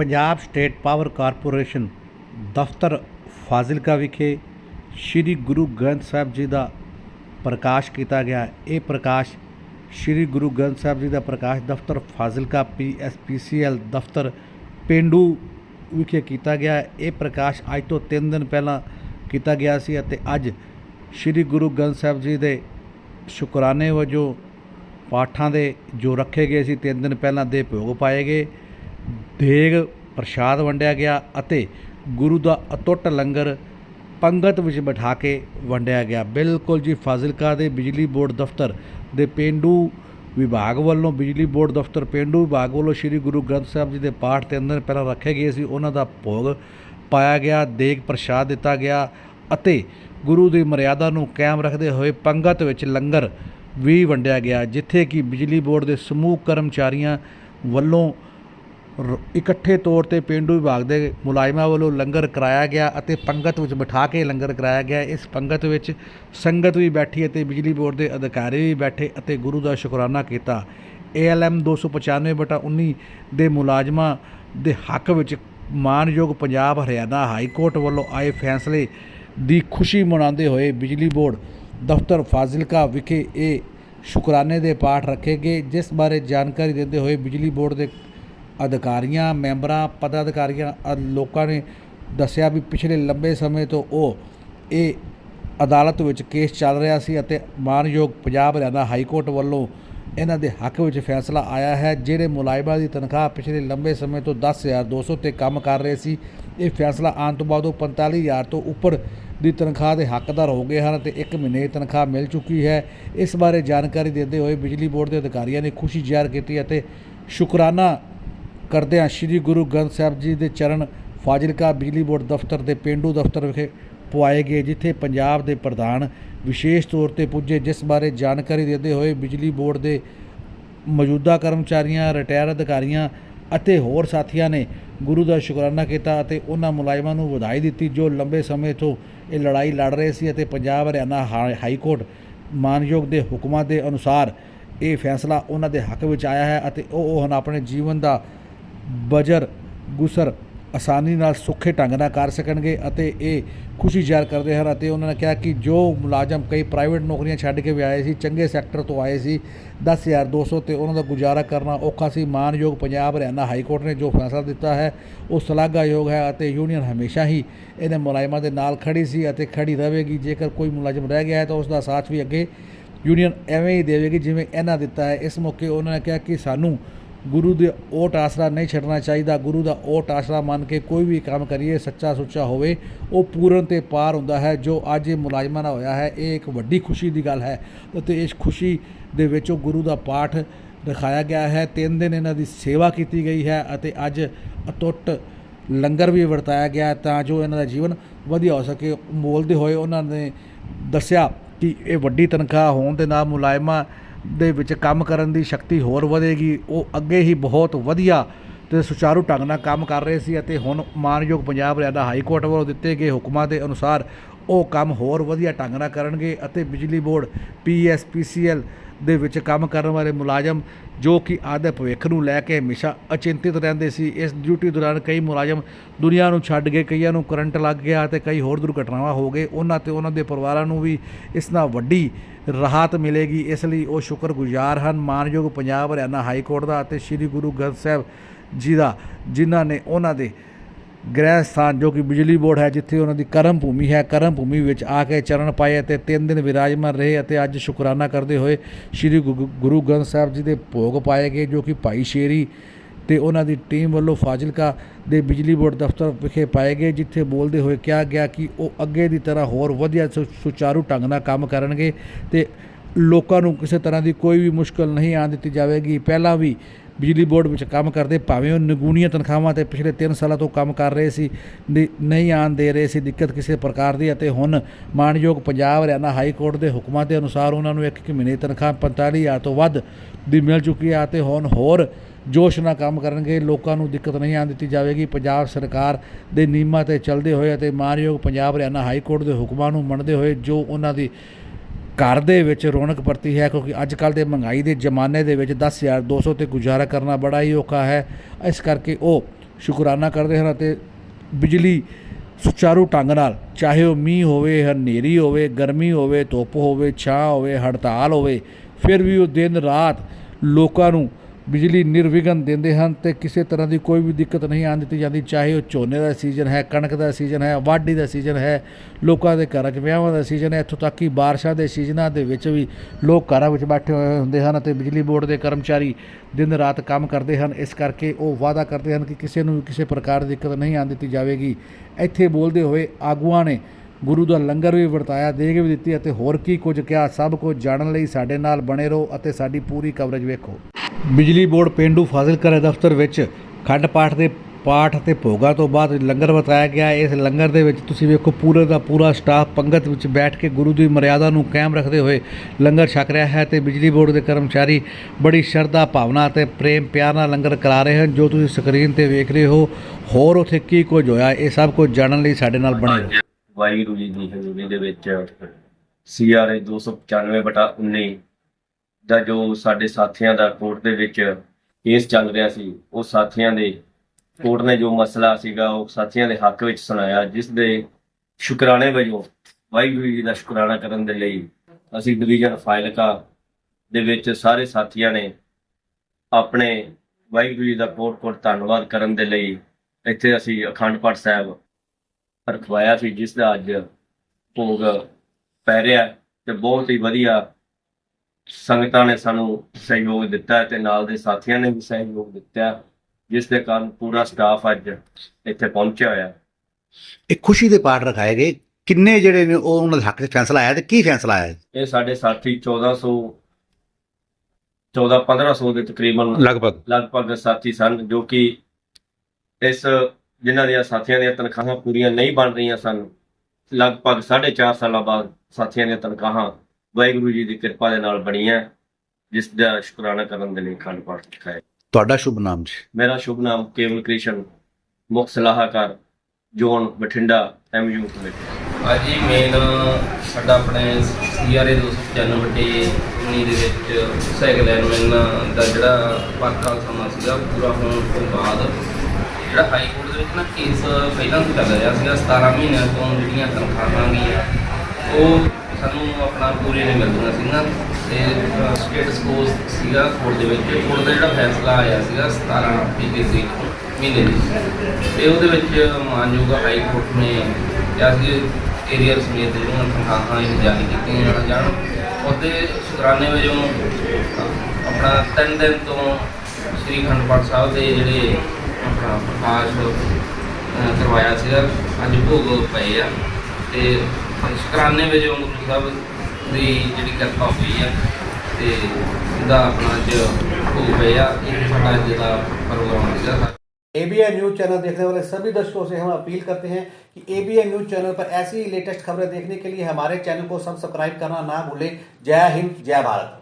Punjab state power corporation ਦਫ਼ਤਰ ਫਾਜ਼ਿਲਕਾ ਵਿਖੇ ਸ੍ਰੀ ਗੁਰੂ ਗ੍ਰੰਥ ਸਾਹਿਬ ਜੀ ਦਾ ਪ੍ਰਕਾਸ਼ ਕੀਤਾ ਗਿਆ। ਇਹ ਪ੍ਰਕਾਸ਼ ਸ੍ਰੀ ਗੁਰੂ ਗ੍ਰੰਥ ਸਾਹਿਬ ਜੀ ਦਾ ਪ੍ਰਕਾਸ਼ ਦਫ਼ਤਰ ਫਾਜ਼ਿਲਕਾ ਪੀਐਸਪੀਸੀਐਲ ਦਫ਼ਤਰ ਪਿੰਡੂ ਵਿਖੇ ਕੀਤਾ ਗਿਆ। ਇਹ ਪ੍ਰਕਾਸ਼ ਅੱਜ ਤੋਂ 3 ਦਿਨ ਪਹਿਲਾਂ ਕੀਤਾ ਗਿਆ ਸੀ ਅਤੇ ਅੱਜ ਸ੍ਰੀ ਗੁਰੂ ਗ੍ਰੰਥ ਸਾਹਿਬ ਜੀ ਦੇ ਸ਼ੁਕਰਾਨੇ ਵਜੋਂ ਪਾਠਾਂ ਦੇ ਜੋ ਰੱਖੇ ਗਏ ਸੀ 3 ਦਿਨ ਪਹਿਲਾਂ ਦੇ ਭੋਗ ਪਾਏ ਗਏ। ਦੇਗ ਪ੍ਰਸ਼ਾਦ ਵੰਡਿਆ ਗਿਆ ਅਤੇ ਗੁਰੂ ਦਾ ਅਟੁੱਟ ਲੰਗਰ ਪੰਗਤ ਵਿੱਚ ਬਿਠਾ ਕੇ ਵੰਡਿਆ ਗਿਆ। ਬਿਲਕੁਲ ਜੀ, ਫਾਜ਼ਿਲਕਾ ਦੇ ਬਿਜਲੀ ਬੋਰਡ ਦਫ਼ਤਰ ਦੇ ਪਿੰਡੂ ਵਿਭਾਗ ਵੱਲੋਂ ਬਿਜਲੀ ਬੋਰਡ ਦਫ਼ਤਰ ਪਿੰਡੂ ਵਿਭਾਗ ਵੱਲੋਂ ਸ੍ਰੀ ਗੁਰੂ ਗ੍ਰੰਥ ਸਾਹਿਬ ਜੀ ਦੇ ਪਾਠ ਤਿੰਨ ਦਿਨ ਪਹਿਲਾਂ ਰੱਖੇ ਗਏ ਸੀ। ਉਹਨਾਂ ਦਾ ਭੋਗ ਪਾਇਆ ਗਿਆ, ਦੇਗ ਪ੍ਰਸ਼ਾਦ ਦਿੱਤਾ ਗਿਆ ਅਤੇ ਗੁਰੂ ਦੀ ਮਰਿਆਦਾ ਨੂੰ ਕਾਇਮ ਰੱਖਦੇ ਹੋਏ ਪੰਗਤ ਵਿੱਚ ਲੰਗਰ ਵੀ ਵੰਡਿਆ ਗਿਆ, ਜਿੱਥੇ ਕਿ ਬਿਜਲੀ ਬੋਰਡ ਦੇ ਸਮੂਹ ਕਰਮਚਾਰੀਆਂ ਵੱਲੋਂ ਇਕੱਠੇ ਤੌਰ ਤੇ ਪਿੰਡੂ ਵਿਭਾਗ ਦੇ ਮੁਲਾਜ਼ਮਾਂ ਵੱਲੋਂ ਲੰਗਰ ਕਰਾਇਆ ਗਿਆ ਅਤੇ ਪੰਗਤ ਵਿੱਚ ਬਿਠਾ ਕੇ ਲੰਗਰ ਕਰਾਇਆ ਗਿਆ। ਇਸ ਪੰਗਤ ਵਿੱਚ ਸੰਗਤ ਵੀ ਬੈਠੀ ਅਤੇ ਬਿਜਲੀ ਬੋਰਡ ਦੇ ਅਧਿਕਾਰੀ ਵੀ ਬੈਠੇ ਅਤੇ ਗੁਰੂ ਦਾ ਸ਼ੁਕਰਾਨਾ ਕੀਤਾ। ਏਐਲਐਮ 295 ਬਟਾ 19 ਦੇ ਮੁਲਾਜ਼ਮਾਂ ਦੇ ਹੱਕ ਵਿੱਚ ਮਾਨਯੋਗ ਪੰਜਾਬ ਹਰਿਆਣਾ ਹਾਈ ਕੋਰਟ ਵੱਲੋਂ ਆਏ ਫੈਸਲੇ ਦੀ ਖੁਸ਼ੀ ਮਨਾਉਂਦੇ ਹੋਏ ਬਿਜਲੀ ਬੋਰਡ ਦਫ਼ਤਰ ਫਾਜ਼ਿਲਕਾ ਵਿਖੇ ਇਹ ਸ਼ੁਕਰਾਨੇ ਦੇ ਪਾਠ ਰੱਖੇ ਗਏ, ਜਿਸ ਬਾਰੇ ਜਾਣਕਾਰੀ ਦਿੰਦੇ ਹੋਏ ਬਿਜਲੀ ਬੋਰਡ ਦੇ ਅਧਿਕਾਰੀਆਂ, ਮੈਂਬਰਾਂ, ਪਦਾਧਿਕਾਰੀਆਂ, ਅ- ਲੋਕਾਂ ਨੇ ਦੱਸਿਆ ਵੀ ਪਿਛਲੇ ਲੰਬੇ ਸਮੇਂ ਤੋਂ ਉਹ ਇਹ ਅਦਾਲਤ ਵਿੱਚ ਕੇਸ ਚੱਲ ਰਿਹਾ ਸੀ ਅਤੇ ਮਾਨਯੋਗ ਪੰਜਾਬ ਹਰਿਆਣਾ ਹਾਈ ਕੋਰਟ ਵੱਲੋਂ ਇਹਨਾਂ ਦੇ ਹੱਕ ਵਿੱਚ ਫੈਸਲਾ ਆਇਆ ਹੈ, ਜਿਹੜੇ ਮੁਲਾਜ਼ਮਾਂ ਦੀ ਤਨਖਾਹ ਪਿਛਲੇ ਲੰਬੇ ਸਮੇਂ ਤੋਂ 10200 ਤੇ ਕੰਮ ਕਰ ਰਹੇ ਸੀ, ਇਹ ਫੈਸਲਾ ਆਉਣ ਤੋਂ ਬਾਅਦ ਉਹ 45000 ਤੋਂ ਉੱਪਰ ਦੀ ਤਨਖਾਹ ਦੇ ਹੱਕਦਾਰ ਹੋ ਗਏ ਹਨ ਤੇ 1 ਮਹੀਨੇ ਦੀ ਤਨਖਾਹ ਮਿਲ ਚੁੱਕੀ ਹੈ। ਇਸ ਬਾਰੇ ਜਾਣਕਾਰੀ ਦਿੰਦੇ ਹੋਏ ਬਿਜਲੀ ਬੋਰਡ ਦੇ ਅਧਿਕਾਰੀਆਂ ਨੇ ਖੁਸ਼ੀ ਜ਼ਾਹਰ ਕੀਤੀ ਅਤੇ ਸ਼ੁਕਰਾਨਾ ਕਰਦਿਆਂ ਸ੍ਰੀ ਗੁਰੂ ਗ੍ਰੰਥ ਸਾਹਿਬ ਜੀ ਦੇ ਚਰਨ ਫਾਜ਼ਿਲਕਾ ਬਿਜਲੀ ਬੋਰਡ ਦਫ਼ਤਰ ਦੇ ਪਿੰਡੂ ਦਫ਼ਤਰ ਵਿਖੇ ਪੁਆਏ ਗਏ, ਜਿੱਥੇ ਪੰਜਾਬ ਦੇ ਪ੍ਰਧਾਨ ਵਿਸ਼ੇਸ਼ ਤੌਰ ਤੇ ਪੁੱਜੇ, ਜਿਸ ਬਾਰੇ ਜਾਣਕਾਰੀ ਦਿੰਦੇ ਹੋਏ ਬਿਜਲੀ ਬੋਰਡ ਦੇ ਮੌਜੂਦਾ ਕਰਮਚਾਰੀਆਂ, ਰਿਟਾਇਰ ਅਧਿਕਾਰੀਆਂ ਅਤੇ ਹੋਰ ਸਾਥੀਆਂ ਨੇ ਗੁਰੂ ਦਾ ਸ਼ੁਕਰਾਨਾ ਕੀਤਾ ਅਤੇ ਉਹਨਾਂ ਮੁਲਾਜ਼ਮਾਂ ਨੂੰ ਵਧਾਈ ਦਿੱਤੀ, ਜੋ ਲੰਬੇ ਸਮੇਂ ਤੋਂ ਇਹ ਲੜਾਈ ਲੜ ਰਹੇ ਸੀ ਅਤੇ ਪੰਜਾਬ ਹਰਿਆਣਾ ਹਾ- ਹਾਈ ਕੋਰਟ ਮਾਨਯੋਗ ਦੇ ਹੁਕਮਾਂ ਦੇ ਅਨੁਸਾਰ ਇਹ ਫੈਸਲਾ ਉਹਨਾਂ ਦੇ ਹੱਕ ਵਿੱਚ ਆਇਆ ਹੈ ਅਤੇ ਉਹ ਹੁਣ ਆਪਣੇ ਜੀਵਨ ਦਾ ਬਜਰ, ਗੁਸਰ ਆਸਾਨੀ ਨਾਲ ਸੁੱਖੇ ਢੰਗ ਨਾਲ ਕਰ ਸਕਣਗੇ ਅਤੇ ਇਹ ਖੁਸ਼ੀ ਜ਼ਾਹਰ ਕਰਦੇ ਹਨ ਅਤੇ ਉਹਨਾਂ ਨੇ ਕਿਹਾ ਕਿ ਜੋ ਮੁਲਾਜ਼ਮ ਕਈ ਪ੍ਰਾਈਵੇਟ ਨੌਕਰੀਆਂ ਛੱਡ ਕੇ ਵੀ ਆਏ ਸੀ, ਚੰਗੇ ਸੈਕਟਰ ਤੋਂ ਆਏ ਸੀ 10200 ਤੇ ਉਹਨਾਂ ਦਾ ਗੁਜ਼ਾਰਾ ਕਰਨਾ ਔਖਾ ਸੀ। ਮਾਨਯੋਗ ਪੰਜਾਬ ਹਰਿਆਣਾ ਹਾਈ ਕੋਰਟ ਨੇ ਜੋ ਫੈਸਲਾ ਦਿੱਤਾ ਹੈ, ਉਹ ਸ਼ਲਾਘਾਯੋਗ ਹੈ ਅਤੇ ਯੂਨੀਅਨ ਹਮੇਸ਼ਾ ਹੀ ਇਹਨਾਂ ਮੁਲਾਜ਼ਮਾਂ ਦੇ ਨਾਲ ਖੜੀ ਸੀ ਅਤੇ ਖੜੀ ਰਹੇਗੀ। ਜੇਕਰ ਕੋਈ ਮੁਲਾਜ਼ਮ ਰਹਿ ਗਿਆ ਹੈ ਤਾਂ ਉਸ ਦਾ ਸਾਥ ਵੀ ਅੱਗੇ ਯੂਨੀਅਨ ਐਵੇਂ ਹੀ ਦੇਵੇਗੀ ਜਿਵੇਂ ਇਹਨਾਂ ਦਿੱਤਾ ਹੈ। ਇਸ ਮੌਕੇ ਉਹਨਾਂ ਨੇ ਕਿਹਾ ਕਿ ਸਾਨੂੰ ਗੁਰੂ ਦੇ ਓਟ ਆਸਰਾ ਨਹੀਂ ਛੱਡਣਾ ਚਾਹੀਦਾ। ਗੁਰੂ ਦਾ ਓਟ ਆਸਰਾ ਮੰਨ ਕੇ ਕੋਈ ਵੀ ਕੰਮ ਕਰੀਏ, ਸੱਚਾ ਸੁੱਚਾ ਹੋਵੇ, ਉਹ ਪੂਰਨ ਤੇ ਪਾਰ ਹੁੰਦਾ ਹੈ, ਜੋ ਅੱਜ ਇਹ ਮੁਲਾਜ਼ਮਾਂ ਨਾਲ ਹੋਇਆ ਹੈ, ਇਹ ਇੱਕ ਵੱਡੀ ਖੁਸ਼ੀ ਦੀ ਗੱਲ ਹੈ। ਅਤੇ ਇਸ ਖੁਸ਼ੀ ਦੇ ਵਿੱਚ ਉਹ ਗੁਰੂ ਦਾ ਪਾਠ ਰਖਾਇਆ ਗਿਆ ਹੈ। ਤਿੰਨ ਦਿਨ ਇਹਨਾਂ ਦੀ ਸੇਵਾ ਕੀਤੀ ਗਈ ਹੈ ਅਤੇ ਅੱਜ ਅਟੁੱਟ ਲੰਗਰ ਵੀ ਵਰਤਾਇਆ ਗਿਆ ਤਾਂ ਜੋ ਇਹਨਾਂ ਦਾ ਜੀਵਨ ਵਧੀਆ ਹੋ ਸਕੇ। ਬੋਲਦੇ ਹੋਏ ਉਹਨਾਂ ਨੇ ਦੱਸਿਆ ਕਿ ਇਹ ਵੱਡੀ ਤਨਖਾਹ ਹੋਣ ਦੇ ਨਾਲ ਮੁਲਾਜ਼ਮਾਂ ਦੇ ਵਿੱਚ ਕੰਮ ਕਰਨ ਦੀ ਸ਼ਕਤੀ ਹੋਰ ਵਧੇਗੀ। ਉਹ ਅੱਗੇ ਹੀ ਬਹੁਤ ਵਧੀਆ ਤੇ ਸੁਚਾਰੂ ਢੰਗ ਨਾਲ ਕੰਮ ਕਰ ਰਹੇ ਸੀ ਅਤੇ ਹੁਣ ਮਾਨਯੋਗ ਪੰਜਾਬ ਹਰਿਆਣਾ ਹਾਈ ਕੋਰਟ ਵੱਲੋਂ ਦਿੱਤੇ ਗਏ ਹੁਕਮਾਂ ਦੇ ਅਨੁਸਾਰ ਉਹ ਕੰਮ ਹੋਰ ਵਧੀਆ ਢੰਗ ਨਾਲ ਕਰਨਗੇ ਅਤੇ ਬਿਜਲੀ ਬੋਰਡ ਪੀਐਸਪੀਸੀਐਲ ਦੇ ਵਿੱਚ ਕੰਮ ਕਰਨ ਵਾਲੇ ਮੁਲਾਜ਼ਮ ਜੋ ਕਿ ਆਦੇ ਭਵਿੱਖ ਨੂੰ ਲੈ ਕੇ ਹਮੇਸ਼ਾ ਅਚਿੰਤਿਤ ਰਹਿੰਦੇ ਸੀ। ਇਸ ਡਿਊਟੀ ਦੌਰਾਨ ਕਈ ਮੁਲਾਜ਼ਮ ਦੁਨੀਆ ਨੂੰ ਛੱਡ ਗਏ, ਕਈਆਂ ਨੂੰ ਕਰੰਟ ਲੱਗ ਗਿਆ ਤੇ ਕਈ ਹੋਰ ਦੁਰਘਟਨਾਵਾਂ ਹੋ ਗਏ। ਉਹਨਾਂ ਤੇ ਉਹਨਾਂ ਦੇ ਪਰਿਵਾਰਾਂ ਨੂੰ ਵੀ ਇਸ ਨਾਲ ਵੱਡੀ ਰਾਹਤ ਮਿਲੇਗੀ, ਇਸ ਲਈ ਉਹ ਸ਼ੁਕਰਗੁਜ਼ਾਰ ਹਨ। ਮਾਨਯੋਗ ਪੰਜਾਬ ਹਰਿਆਣਾ ਹਾਈ ਕੋਰਟ ਦਾ ਅਤੇ ਸ੍ਰੀ ਗੁਰੂ ਗ੍ਰੰਥ ਸਾਹਿਬ ਜੀ ਦਾ, ਜਿਨ੍ਹਾਂ ਨੇ ਉਹਨਾਂ ਦੇ ਗ੍ਰਹਿ ਸਥਾਨ ਜੋ ਕਿ ਬਿਜਲੀ ਬੋਰਡ ਹੈ, ਜਿੱਥੇ ਉਹਨਾਂ ਦੀ ਕਰਮ ਭੂਮੀ ਹੈ, ਕਰਮ ਭੂਮੀ ਵਿੱਚ ਆ ਕੇ ਚਰਨ ਪਾਏ ਅਤੇ ਤਿੰਨ ਦਿਨ ਵਿਰਾਜਮਾਨ ਰਹੇ ਅਤੇ ਅੱਜ ਸ਼ੁਕਰਾਨਾ ਕਰਦੇ ਹੋਏ ਸ੍ਰੀ ਗੁਰੂ ਗੁਰੂ ਗ੍ਰੰਥ ਸਾਹਿਬ ਜੀ ਦੇ ਭੋਗ ਪਾਏ ਗਏ, ਜੋ ਕਿ ਭਾਈ ਸ਼ੇਰੀ ਤੇ ਉਹਨਾਂ ਦੀ ਟੀਮ ਵੱਲੋਂ ਫਾਜ਼ਿਲਕਾ ਦੇ ਬਿਜਲੀ ਬੋਰਡ ਦਫ਼ਤਰ ਵਿਖੇ ਪਾਏ ਗਏ, ਜਿੱਥੇ ਬੋਲਦੇ ਹੋਏ ਕਿਹਾ ਗਿਆ ਕਿ ਉਹ ਅੱਗੇ ਦੀ ਤਰ੍ਹਾਂ ਹੋਰ ਵਧੀਆ ਸੁ- ਸੁਚਾਰੂ ਢੰਗ ਨਾਲ ਕੰਮ ਕਰਨਗੇ ਤੇ ਲੋਕਾਂ ਨੂੰ ਕਿਸੇ ਤਰ੍ਹਾਂ ਦੀ ਕੋਈ ਵੀ ਮੁਸ਼ਕਲ ਨਹੀਂ ਆਉਣ ਦਿੱਤੀ ਜਾਵੇਗੀ। ਪਹਿਲਾਂ ਵੀ ਬਿਜਲੀ ਬੋਰਡ ਵਿੱਚ ਕੰਮ ਕਰਦੇ, ਭਾਵੇਂ ਉਹ ਨਿਗੂਣੀਆਂ ਤਨਖਾਹਾਂ ਤੇ ਪਿਛਲੇ 3 ਸਾਲਾਂ ਤੋਂ ਕੰਮ ਕਰ ਰਹੇ ਸੀ ਨਹੀਂ- ਨਹੀਂ ਆਉਣ ਦੇ ਰਹੇ ਸੀ, ਦਿੱਕਤ ਕਿਸੇ ਪ੍ਰਕਾਰ ਦੀ, ਅਤੇ ਹੁਣ ਮਾਨਯੋਗ ਪੰਜਾਬ, ਹਰਿਆਣਾ ਹਾਈ ਕੋਰਟ ਦੇ ਹੁਕਮਾਂ ਦੇ ਅਨੁਸਾਰ ਉਹਨਾਂ ਨੂੰ ਇੱਕ ਇੱਕ ਮਹੀਨੇ ਦੀ ਤਨਖਾਹ 45000 ਤੋਂ ਵੱਧ ਦੀ ਮਿਲ ਚੁੱਕੀ ਹੈ ਅਤੇ ਹੁਣ ਹੋਰ ਜੋਸ਼ ਨਾਲ ਕੰਮ ਕਰਨਗੇ, ਲੋਕਾਂ ਨੂੰ ਦਿੱਕਤ ਨਹੀਂ ਆਉਣ ਦਿੱਤੀ ਜਾਵੇਗੀ। ਪੰਜਾਬ ਸਰਕਾਰ ਦੇ ਨਿਯਮਾਂ ਤੇ ਚੱਲਦੇ ਹੋਏ ਅਤੇ ਮਾਨਯੋਗ ਪੰਜਾਬ, ਹਰਿਆਣਾ ਹਾਈ ਕੋਰਟ ਦੇ ਹੁਕਮਾਂ ਨੂੰ ਮੰਨਦੇ ਹੋਏ ਜੋ ਉਹਨਾਂ ਦੀ ਘਰ ਦੇ ਵਿੱਚ ਰੌਣਕ ਪਰਤੀ ਹੈ, ਕਿਉਂਕਿ ਅੱਜ ਕੱਲ ਦੇ ਮਹਿੰਗਾਈ ਦੇ ਜ਼ਮਾਨੇ ਦੇ ਵਿੱਚ 10200 ਤੇ ਗੁਜ਼ਾਰਾ ਕਰਨਾ ਬੜਾ ਹੀ ਔਖਾ ਹੈ। ਇਸ ਕਰਕੇ ਉਹ ਸ਼ੁਕਰਾਨਾ ਕਰਦੇ ਹਨ ਅਤੇ ਬਿਜਲੀ ਸੁਚਾਰੂ ਢੰਗ ਨਾਲ, ਚਾਹੇ ਉਹ ਮੀਂਹ ਹੋਵੇ, ਹਨੇਰੀ ਹੋਵੇ, ਗਰਮੀ ਹੋਵੇ, ਧੁੱਪ ਹੋਵੇ, ਛਾਂ ਹੋਵੇ, ਹੜਤਾਲ ਹੋਵੇ, ਫਿਰ ਵੀ ਉਹ ਦਿਨ ਰਾਤ ਲੋਕਾਂ ਨੂੰ ਬਿਜਲੀ ਨਿਰਵਿਘਨ ਦਿੰਦੇ ਹਨ ਤੇ ਕਿਸੇ ਤਰ੍ਹਾਂ ਦੀ ਕੋਈ ਵੀ ਦਿੱਕਤ ਨਹੀਂ ਆਉਣ ਦਿੱਤੀ ਜਾਂਦੀ, ਚਾਹੇ ਉਹ ਝੋਨੇ ਦਾ ਸੀਜ਼ਨ ਹੈ, ਕਣਕ ਦਾ ਸੀਜ਼ਨ ਹੈ, ਵਾਢੀ ਦਾ ਸੀਜ਼ਨ ਹੈ, ਲੋਕਾਂ ਦੇ ਘਰਾਂ 'ਚ ਵਿਆਹਾਂ ਦਾ ਸੀਜ਼ਨ ਹੈ, ਇੱਥੋਂ ਤੱਕ ਕਿ ਬਾਰਿਸ਼ਾਂ ਦੇ ਸੀਜ਼ਨਾਂ ਦੇ ਵਿੱਚ ਵੀ ਲੋਕ ਘਰਾਂ ਵਿੱਚ ਬੈਠੇ ਹੋਏ ਹੁੰਦੇ ਹਨ ਅਤੇ ਬਿਜਲੀ ਬੋਰਡ ਦੇ ਕਰਮਚਾਰੀ ਦਿਨ ਰਾਤ ਕੰਮ ਕਰਦੇ ਹਨ। ਇਸ ਕਰਕੇ ਉਹ ਵਾਅਦਾ ਕਰਦੇ ਹਨ ਕਿ ਕਿਸੇ ਨੂੰ ਵੀ ਕਿਸੇ ਪ੍ਰਕਾਰ ਦੀ ਦਿੱਕਤ ਨਹੀਂ ਆਉਣ ਦਿੱਤੀ ਜਾਵੇਗੀ। ਇੱਥੇ ਬੋਲਦੇ ਹੋਏ ਆਗੂਆਂ ਨੇ ਗੁਰੂ ਦਾ ਲੰਗਰ ਵੀ ਵਰਤਾਇਆ, ਦੇਗ ਵੀ ਦਿੱਤੀ ਅਤੇ ਹੋਰ ਕੀ ਕੁਝ ਕਿਹਾ, ਸਭ ਕੁਝ ਜਾਣਨ ਲਈ ਸਾਡੇ ਨਾਲ ਬਣੇ ਰਹੋ ਅਤੇ ਸਾਡੀ ਪੂਰੀ ਕਵਰੇਜ ਵੇਖੋ। ਬਿਜਲੀ ਬੋਰਡ ਪਿੰਡੂ ਫਾਜ਼ਿਲਕਾ ਦਫ਼ਤਰ ਵਿੱਚ ਖੰਡ ਪਾਠ ਦੇ ਪਾਠ ਅਤੇ ਭੋਗਾ ਤੋਂ ਬਾਅਦ ਲੰਗਰ ਵਰਤਾਇਆ ਗਿਆ। ਇਸ ਲੰਗਰ ਦੇ ਵਿੱਚ ਤੁਸੀਂ ਵੇਖੋ ਪੂਰੇ ਦਾ ਪੂਰਾ ਸਟਾਫ ਪੰਗਤ ਵਿੱਚ ਬੈਠ ਕੇ ਗੁਰੂ ਦੀ ਮਰਿਆਦਾ ਨੂੰ ਕਾਇਮ ਰੱਖਦੇ ਹੋਏ ਲੰਗਰ ਛਕ ਰਿਹਾ ਹੈ ਤੇ ਬਿਜਲੀ ਬੋਰਡ ਦੇ ਕਰਮਚਾਰੀ ਬੜੀ ਸ਼ਰਧਾ, ਭਾਵਨਾ ਅਤੇ ਪ੍ਰੇਮ ਪਿਆਰ ਨਾਲ ਲੰਗਰ ਕਰਾ ਰਹੇ ਹਨ, ਜੋ ਤੁਸੀਂ ਸਕਰੀਨ ਤੇ ਵੇਖ ਰਹੇ ਹੋ। ਹੋਰ ਉੱਥੇ ਕੀ ਕੁਝ ਹੋਇਆ, ਇਹ ਸਭ ਕੁਝ ਜਾਣਨ ਲਈ ਸਾਡੇ ਨਾਲ ਬਣੇ ਰਹੋ। ਵਾਹਿਗੁਰੂ ਜੀ ਦੀ ਹਜ਼ੂਰੀ ਦੇ ਵਿੱਚ ਸੀਆਰਏ 295 ਬਟਾ 19 ਦਾ ਜੋ ਸਾਡੇ ਸਾਥੀਆਂ ਦਾ ਕੋਰਟ ਦੇ ਵਿੱਚ ਕੇਸ ਚੱਲ ਰਿਹਾ ਸੀ, ਉਹ ਸਾਥੀਆਂ ਦੇ ਕੋਰਟ ਨੇ ਜੋ ਮਸਲਾ ਸੀਗਾ, ਉਹ ਸਾਥੀਆਂ ਦੇ ਹੱਕ ਵਿੱਚ ਸੁਣਾਇਆ, ਜਿਸ ਦੇ ਸ਼ੁਕਰਾਨੇ ਵਜੋਂ ਵਾਹਿਗੁਰੂ ਜੀ ਦਾ ਸ਼ੁਕਰਾਨਾ ਕਰਨ ਦੇ ਲਈ ਅਸੀਂ ਡਿਵੀਜ਼ਨ ਫਾਈਲਕਾ ਦੇ ਵਿੱਚ ਸਾਰੇ ਸਾਥੀਆਂ ਨੇ ਆਪਣੇ ਵਾਹਿਗੁਰੂ ਜੀ ਦਾ ਕੋਟ ਕੋਟ ਧੰਨਵਾਦ ਕਰਨ ਦੇ ਲਈ ਇੱਥੇ ਅਸੀਂ ਅਖੰਡ ਪਾਠ ਸਾਹਿਬ ਰਖਵਾਇਆ ਸੀ, ਜਿਸ ਦਾ ਅੱਜ ਭੋਗ ਪੈ ਰਿਹਾ ਹੈ ਤੇ ਬਹੁਤ ਹੀ ਵਧੀਆ ਸੰਗਤਾਂ ਨੇ ਸਾਨੂੰ ਸਹਿਯੋਗ ਦਿੱਤਾ ਤੇ ਨਾਲ ਦੇ ਸਾਥੀਆਂ ਨੇ ਵੀ ਸਹਿਯੋਗ ਦਿੱਤਾ ਜਿਸ ਦੇ ਕਾਰਨ ਪੂਰਾ ਸਟਾਫ ਅੱਜ ਇੱਥੇ ਪਹੁੰਚਿਆ ਹੋਇਆ। ਹੈ। ਇੱਕ ਖੁਸ਼ੀ ਦੇ ਪਾਠ ਰਖਾਏ ਗਏ। ਕਿੰਨੇ ਜਿਹੜੇ ਨੇ ਉਹ ਉਹਨਾਂ ਦੇ ਹੱਕ 'ਚ ਫੈਸਲਾ ਆਇਆ ਤੇ ਕੀ ਫੈਸਲਾ ਆਇਆ? ਇਹ ਸਾਡੇ ਸਾਥੀ 1400 14 1500 ਦੇ ਤਕਰੀਬਨ ਲਗਭਗ। ਲਗਭਗ ਸਾਥੀ ਸਨ ਜੋ ਕਿ ਇਸ ਜਿਨ੍ਹਾਂ ਦੀਆਂ ਸਾਥੀਆਂ ਦੀਆਂ ਤਨਖਾਹਾਂ ਪੂਰੀਆਂ ਨਹੀਂ ਬਣ ਰਹੀਆਂ ਸਨ ਲਗਭਗ 4.5 ਸਾਲਾਂ ਬਾਅਦ ਸਾਥੀਆਂ ਦੀਆਂ ਤਨਖਾਹਾਂ ਵਾਹਿਗੁਰੂ ਜੀ ਦੀ ਕਿਰਪਾ ਦੇ ਨਾਲ ਬਣੀਆਂ ਜਿਸ ਦਾ ਸ਼ੁਕਰਾਨਾ ਕਰਨ ਦੇ ਲਈ ਖੰਡ ਪਾਠ ਸਿਖਾਇਆ ਤੁਹਾਡਾ ਸ਼ੁਭ ਨਾਮ ਜੀ। ਮੇਰਾ ਸ਼ੁਭ ਨਾਮ ਕੇਵਲ ਕ੍ਰਿਸ਼ਨ ਮੁੱਖ ਸਲਾਹਕਾਰ ਜ਼ੋਨ ਬਠਿੰਡਾ ਐਮਯੂ ਕਮੇਟੀ। ਅੱਜ ਹੀ ਮੇਨ ਸਾਡਾ ਆਪਣੇ ਸੀਆਰਏ 295 ਵੱਡੇ ਉਨੀ ਦੇ ਵਿੱਚ ਸਾਈਕਲ ਲਾਈਨਮੈਨ ਦਾ ਜਿਹੜਾ ਵਾਕਾ ਸਮਾਂ ਸੀਗਾ ਪੂਰਾ ਹੋਣ ਤੋਂ ਬਾਅਦ ਜਿਹੜਾ ਹਾਈ ਕੋਰਟ ਦੇ ਵਿੱਚ ਨਾ ਕੇਸ ਪਹਿਲਾਂ ਤੋਂ ਚੱਲ ਰਿਹਾ ਸੀਗਾ 17 ਮਹੀਨਿਆਂ ਤੋਂ ਜਿਹੜੀਆਂ ਤਨਖਾਹਾਂ ਗਈਆਂ ਉਹ ਸਾਨੂੰ ਆਪਣਾ ਪੂਰੀ ਨਹੀਂ ਮਿਲਦੀਆਂ ਸੀਗੀਆਂ ਤੇ ਸਟੇਟ ਕੋ ਸੀਗਾ ਕੋਰਟ ਦੇ ਵਿੱਚ। ਕੋਰਟ ਦਾ ਜਿਹੜਾ ਫੈਸਲਾ ਆਇਆ ਸੀਗਾ 17 ਪੀਕੇਸੀ ਮਹੀਨੇ ਦੀ। ਤੇ ਉਹਦੇ ਵਿੱਚ ਮਾਨਯੋਗ ਹਾਈ ਕੋਰਟ ਨੇ ਕਿਹਾ ਸੀ ਏਰੀਆ ਸਮੇਤ ਜਿਹੜੀਆਂ ਤਨਖਾਹਾਂ ਇਹ ਜਾਰੀ ਕੀਤੀਆਂ ਜਾਣ ਉਹਦੇ ਸ਼ੁਕਰਾਨੇ ਵਜੋਂ ਆਪਣਾ ਤਿੰਨ ਦਿਨ ਤੋਂ ਸ੍ਰੀ ਅਖੰਡ ਪਾਠ ਸਾਹਿਬ ਦੇ ਜਿਹੜੇ ਆਪਣਾ ਪ੍ਰਕਾਸ਼ ਕਰਵਾਇਆ ਸੀਗਾ। ਅੱਜ ਭੋਗ ਪਏ ਆ। ਤੇ ਸ਼ੁਕਰਾਨੇ ਵਜੋਂ ਗੁਰੂ ਸਾਹਿਬ ਦੀ ਜਿਹੜੀ ਕਿਰਪਾ ਹੋਈ ਆ ਤੇ ਇਹਦਾ ਆਪਣਾ ਅੱਜ ਭੋਗ ਪਏ ਆ ਇਹ ਸਾਡਾ ਅੱਜ ਦਾ ਪ੍ਰੋਗਰਾਮ ਸੀਗਾ एबीएन न्यूज चैनल देखने वाले सभी दर्शकों से हम अपील करते हैं कि एबीएन न्यूज चैनल पर ऐसी ही लेटेस्ट खबरें देखने के लिए हमारे चैनल को सब्सक्राइब करना ना भूलें जय हिंद जय भारत